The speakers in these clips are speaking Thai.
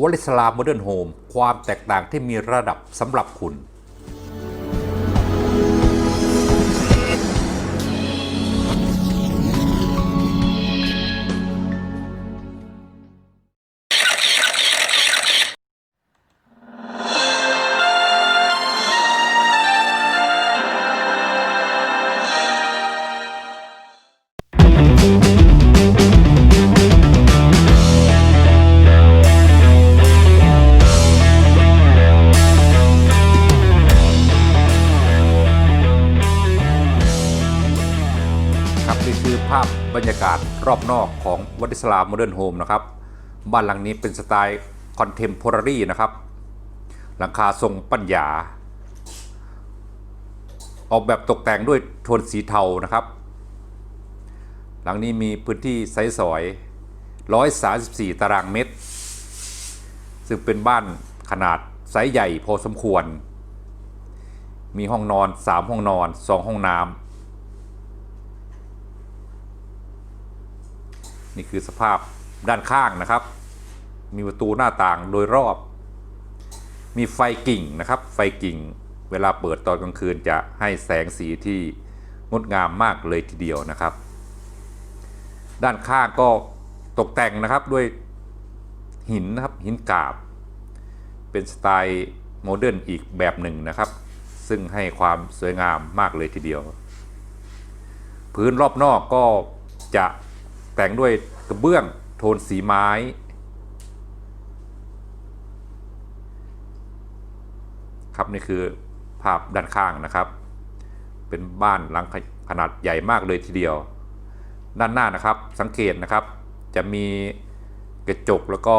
วอลิสลามโมเดิร์นโฮมความแตกต่างที่มีระดับสำหรับคุณ บรรยากาศรอบนอกของวัดอิสลามโมเดิร์นโฮมนะครับ บ้านหลังนี้เป็นสไตล์คอนเทมพอรารีนะครับ หลังคาทรงปัญญา ออกแบบตกแต่งด้วยโทนสีเทานะครับ หลังนี้มีพื้นที่ไซส์สอย 134 ตารางเมตร ซึ่งเป็นบ้านขนาดไซส์ใหญ่พอสมควร มีห้องนอน 3 ห้องนอน 2 ห้องน้ำ นี่คือสภาพด้านข้างนะครับ มีประตูหน้าต่างโดยรอบ มีไฟกิ่งนะครับ ไฟกิ่ง เวลาเปิดตอนกลางคืนจะให้แสงสีที่งดงามมากเลยทีเดียวนะครับ ด้านข้างก็ตกแต่งนะครับด้วยหินนะครับหินกาบ เป็นสไตล์โมเดิร์นอีกแบบหนึ่งนะครับ ซึ่งให้ความสวยงามมากเลยทีเดียว พื้นรอบนอกก็จะ แต่งด้วยกระเบื้องโทนสีไม้ ครับนี่คือภาพด้านข้างนะครับ เป็นบ้านหลังขนาดใหญ่มากเลยทีเดียว ด้านหน้านะครับสังเกตนะครับ จะมีกระจกแล้วก็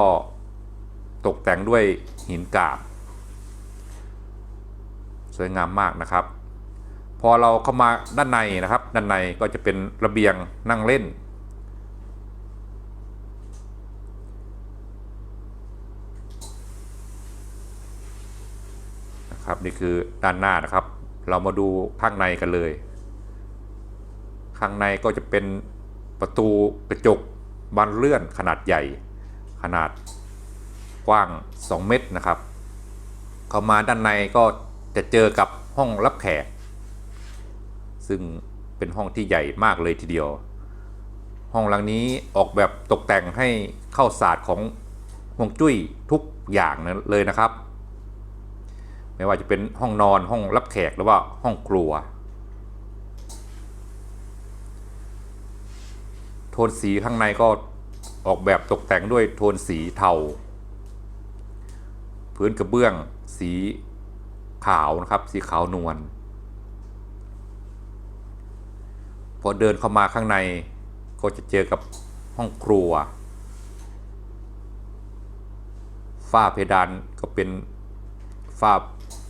ตกแต่งด้วยหินกาบ สวยงามมากนะครับ พอเราเข้ามาด้านในนะครับ ด้านในก็จะเป็นระเบียงนั่งเล่น ครับนี่คือด้านหน้านะครับ เรามาดูข้างในกันเลย ข้างในก็จะเป็นประตูกระจกบานเลื่อนขนาดใหญ่ ขนาดกว้าง 2 เมตรนะครับ เข้ามาด้านในก็จะเจอกับห้องรับแขก ซึ่งเป็นห้องที่ใหญ่มากเลยทีเดียว ห้องหลังนี้ออกแบบตกแต่งให้เข้าศาสตร์ของฮวงจุ้ยทุกอย่างเลยนะครับ ไม่ว่าจะเป็นห้องนอนห้องรับแขกหรือว่าห้องครัว โทนสีข้างในก็ออกแบบตกแต่งด้วยโทนสีเทา พื้นกระเบื้องสีขาวนะครับ สีขาวนวลพอเดินเข้ามาข้างในก็จะเจอกับห้องครัว ฝ้าเพดานก็เป็นฝ้า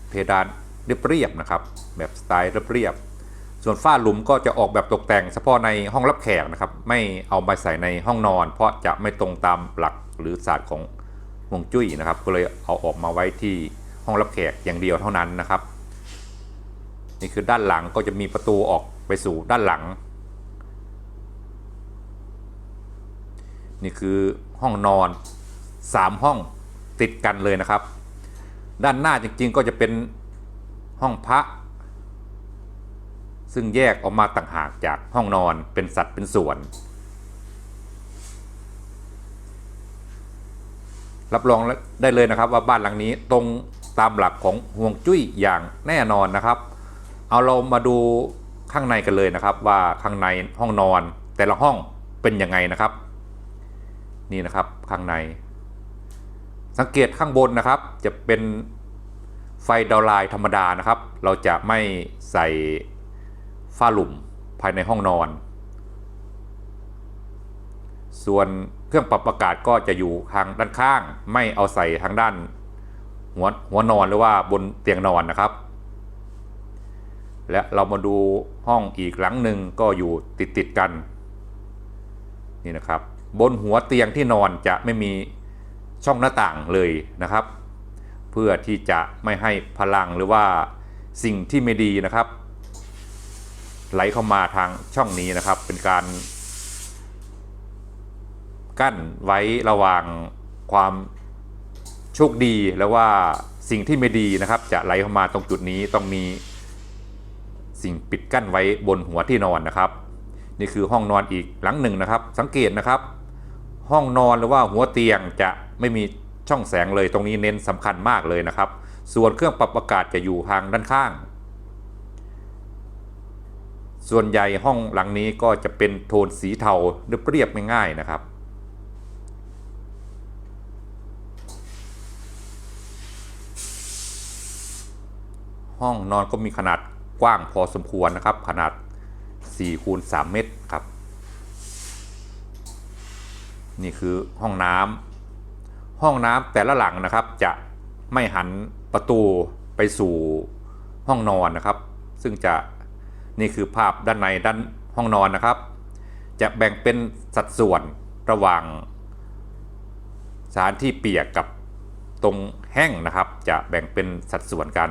เพดานเรียบๆนะครับ แบบสไตล์เรียบๆส่วนฝ้าหลุมก็จะออกแบบตกแต่งเฉพาะในห้องรับแขกนะครับ ไม่เอามาใส่ในห้องนอน เพราะจะไม่ตรงตามหลักหรือศาสตร์ของฮวงจุ้ยนะครับ ก็เลยเอาออกมาไว้ที่ห้องรับแขกอย่างเดียวเท่านั้นนะครับ นี่คือด้านหลังก็จะมีประตูออกไปสู่ด้านหลัง นี่คือห้องนอน 3 ห้องติดกันเลยนะครับ ด้านหน้าจริง ๆ ก็จะเป็นห้องพระ ซึ่งแยกออกมาต่างหากจากห้องนอนเป็นสัดเป็นส่วน รับรองได้เลยนะครับว่าบ้านหลังนี้ตรงตามหลักของห่วงจุ้ยอย่างแน่นอนนะครับ เอาเรามาดูข้างในกันเลยนะครับ ว่าข้างในห้องนอนแต่ละห้องเป็นยังไงนะครับ นี่นะครับข้างใน สังเกตข้างบนนะครับ จะเป็นไฟดาวไลน์ธรรมดานะครับ เราจะไม่ใส่ฝ้าหลุมภายในห้องนอน ส่วนเครื่องปรับอากาศก็จะอยู่ทางด้านข้าง ไม่เอาใส่ทางด้านหัวหัวนอนหรือว่าบนเตียงนอนนะครับ และเรามาดูห้องอีกหลังหนึ่งก็อยู่ติดติดกัน นี่นะครับ บนหัวเตียงที่นอนจะไม่มี ช่องหน้าต่างเลยนะครับ เพื่อที่จะไม่ให้พลังหรือว่าสิ่งที่ไม่ดีนะครับ ไหลเข้ามาทางช่องนี้นะครับ เป็นการ กั้นไว้ระหว่างความโชคดีแล้วว่าสิ่งที่ไม่ดีนะครับ จะไหลเข้ามาตรงจุดนี้ต้องมีสิ่งปิดกั้นไว้บนหัวที่นอนนะครับ นี่คือห้องนอนอีกหลังหนึ่งนะครับ สังเกตนะครับ ห้องนอนหรือว่าหัวเตียงจะไม่มีช่องแสงเลยตรงนี้เน้นสำคัญมากเลยนะครับ ส่วนเครื่องปรับอากาศจะอยู่ทางด้านข้าง ส่วนใหญ่ห้องหลังนี้ก็จะเป็นโทนสีเทาเรียบๆง่ายๆนะครับห้องนอนก็มีขนาดกว้างพอสมควรนะครับ ขนาด4คูณ3เมตรครับ นี่คือห้องน้ำห้องน้ำแต่ละหลังนะครับ จะไม่หันประตูไปสู่ห้องนอนนะครับ ซึ่งจะนี่คือภาพด้านในด้านห้องนอนนะครับ จะแบ่งเป็นสัดส่วนระหว่างสถานที่เปียกกับตรงแห้งนะครับ จะแบ่งเป็นสัดส่วนกัน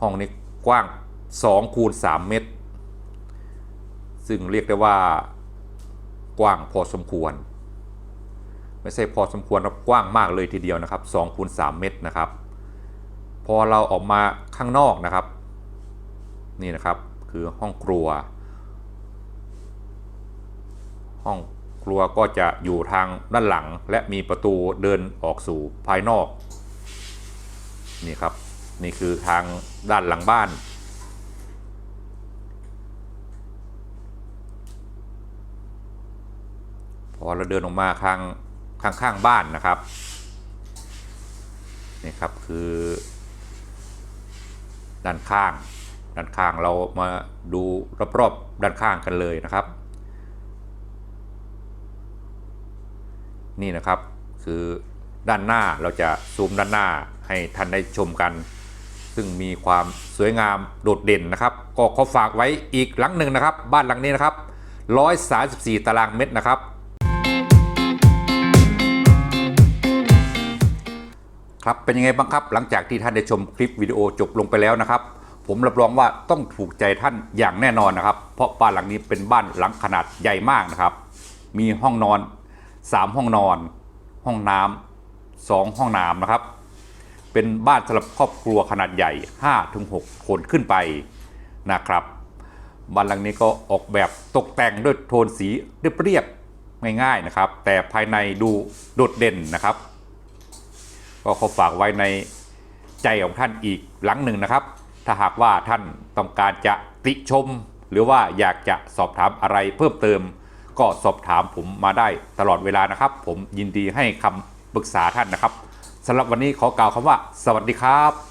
ห้องนี้กว้าง2คูณ3เมตร ซึ่งเรียกได้ว่า กว้างพอสมควร ไม่ใช่พอสมควรนะกว้างมากเลยทีเดียวนะครับ2คูณ3เมตรนะครับ พอเราออกมาข้างนอกนะครับ นี่นะครับคือห้องครัว ห้องครัวก็จะอยู่ทางด้านหลังและมีประตูเดินออกสู่ภายนอก นี่ครับ นี่คือทางด้านหลังบ้าน พอเราเดินออกมาข้างข้างข้างบ้านนะครับนี่ครับคือ ด้านข้าง ด้านข้างเรามาดูรอบๆด้านข้างกันเลยนะครับ นี่นะครับคือด้านหน้าเราจะซูมด้านหน้าให้ท่านได้ชมกัน ซึ่งมีความสวยงามโดดเด่นนะครับ ก็ขอฝากไว้อีกหลังหนึ่งนะครับ บ้านหลังนี้นะครับ 134 ตารางเมตรนะครับ ครับเป็นยังไงบ้างครับ หลังจากที่ท่านได้ชมคลิปวิดีโอจบลงไปแล้วนะครับ ผมรับรองว่าต้องถูกใจท่านอย่างแน่นอนนะครับ เพราะบ้านหลังนี้เป็นบ้านหลังขนาดใหญ่มากนะครับ มีห้องนอน 3 ห้องนอน ห้องน้ำสองห้องน้ำนะครับ เป็นบ้านสำหรับครอบครัวขนาดใหญ่ 5-6 คนขึ้นไปนะครับบ้านหลังนี้ก็ออกแบบตกแต่งด้วยโทนสีเรียบๆง่าย ๆนะครับ แต่ภายในดูโดดเด่นนะครับ ก็ขอฝากไว้ในใจของท่านอีกหลังหนึ่งนะครับ ถ้าหากว่าท่านต้องการจะติชม หรือว่าอยากจะสอบถามอะไรเพิ่มเติม ก็สอบถามผมมาได้ตลอดเวลานะครับ ผมยินดีให้คำปรึกษาท่านนะครับสำหรับวันนี้ขอกล่าวคำว่า สวัสดีครับ